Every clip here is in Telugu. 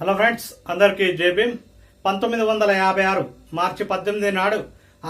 హలో ఫ్రెండ్స్ అందరికీ జేబీ పంతొమ్మిది వందల యాభై ఆరు మార్చి పద్దెనిమిది నాడు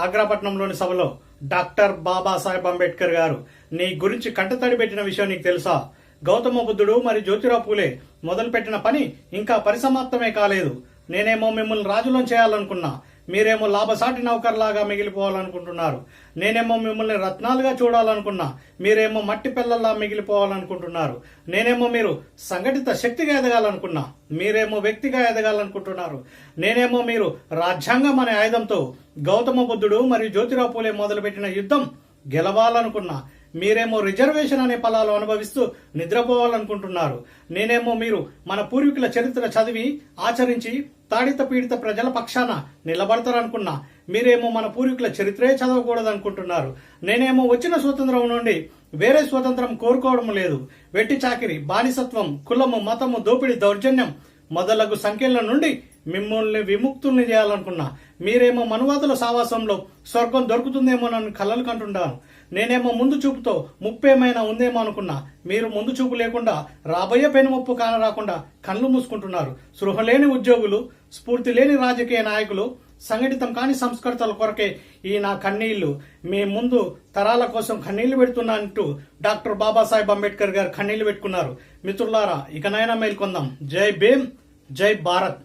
ఆగ్రాపట్నంలోని సభలో డాక్టర్ బాబాసాహెబ్ అంబేద్కర్ గారు నీ గురించి కంటతడి పెట్టిన విషయం నీకు తెలుసా? గౌతమ బుద్ధుడు మరి జ్యోతిరావు పూలే మొదలుపెట్టిన పని ఇంకా పరిసమాప్తమే కాలేదు. నేనేమో మిమ్మల్ని రాజులం చేయాలనుకున్నా. మీరేమో లాభసాటి నౌకర్లాగా మిగిలిపోవాలనుకుంటున్నారు. నేనేమో మిమ్మల్ని రత్నాలుగా చూడాలనుకున్నా. మీరేమో మట్టి పిల్లల్లా మిగిలిపోవాలనుకుంటున్నారు. నేనేమో మీరు సంఘటిత శక్తిగా ఎదగాలనుకున్నా. మీరేమో వ్యక్తిగా ఎదగాలనుకుంటున్నారు. నేనేమో మీరు రాజ్యాంగం అనే ఆయుధంతో గౌతమ బుద్ధుడు మరియు జ్యోతిరావు పూలే మొదలుపెట్టిన యుద్ధం గెలవాలనుకున్నా. మీరేమో రిజర్వేషన్ అనే పలాలు అనుభవిస్తూ నిద్రపోవాలనుకుంటున్నారు. నేనేమో మీరు మన పూర్వీకుల చరిత్ర చదివి ఆచరించి తాడిత పీడిత ప్రజల పక్షాన నిలబడతారనుకున్నా మీరేమో మన పూర్వీకుల చరిత్రే చదవకూడదనుకుంటున్నారు. నేనేమో వచ్చిన స్వతంత్రం నుండి వేరే స్వతంత్రం కోరుకోవడం లేదు. వెట్టి చాకిరి బానిసత్వం కులము మతము దోపిడీ దౌర్జన్యం మొదలగు సంఖ్యల నుండి మిమ్మల్ని విముక్తుల్ని చేయాలనుకున్నా. మీరేమో మనువాదుల సావాసంలో స్వర్గం దొరుకుతుందేమో నన్ను కలలు కంటుంటాను నేనేమో ముందు చూపుతో ముప్పేమైనా ఉందేమో అనుకున్నా. మీరు ముందు చూపు లేకుండా రాబోయే పెనుముప్పు కానరాకుండా కళ్ళు మూసుకుంటున్నారు. సృహ లేని ఉద్యోగులు స్ఫూర్తి లేని రాజకీయ నాయకులు సంఘటితం కాని సంస్కృతల కొరకే ఈ నా కన్నీళ్ళు మీ ముందు తరాల కోసం కన్నీళ్ళు పెడుతున్నా అంటూ డాక్టర్ బాబాసాహెబ్ అంబేద్కర్ గారు కన్నీళ్ళు పెట్టుకున్నారు. మిత్రులారా ఇకనైనా మేల్కొందాం. జై భీమ్ జై భారత్.